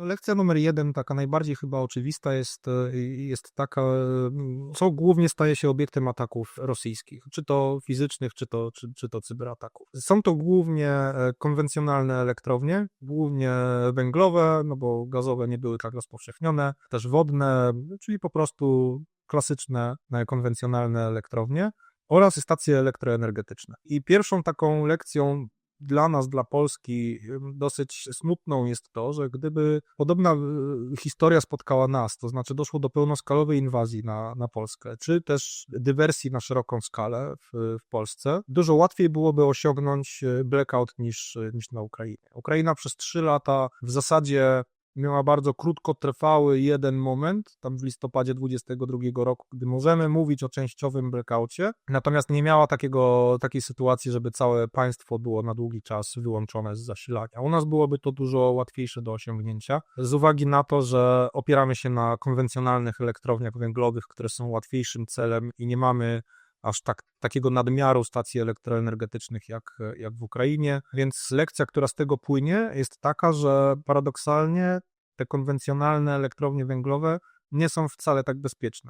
Lekcja numer jeden, taka najbardziej chyba oczywista jest, e, jest taka, co głównie staje się obiektem ataków rosyjskich, czy to fizycznych, czy to, czy, czy to cyberataków. Są to głównie e, konwencjonalne elektrownie, głównie węglowe, no bo gazowe nie były tak rozpowszechnione, też wodne, czyli po prostu klasyczne, e, konwencjonalne elektrownie oraz stacje elektroenergetyczne. I pierwszą taką lekcją dla nas, dla Polski, dosyć smutną jest to, że gdyby podobna y, historia spotkała nas, to znaczy doszło do pełnoskalowej inwazji na, na Polskę, czy też dywersji na szeroką skalę w, w Polsce, dużo łatwiej byłoby osiągnąć y, blackout niż, niż na Ukrainie. Ukraina przez trzy lata w zasadzie miała bardzo krótkotrwały jeden moment, tam w listopadzie 22 roku, gdy możemy mówić o częściowym blackoutie, natomiast nie miała takiego, takiej sytuacji, żeby całe państwo było na długi czas wyłączone z zasilania. U nas byłoby to dużo łatwiejsze do osiągnięcia, z uwagi na to, że opieramy się na konwencjonalnych elektrowniach węglowych, które są łatwiejszym celem i nie mamy aż tak, takiego nadmiaru stacji elektroenergetycznych jak, jak w Ukrainie. Więc lekcja, która z tego płynie, jest taka, że paradoksalnie te konwencjonalne elektrownie węglowe nie są wcale tak bezpieczne.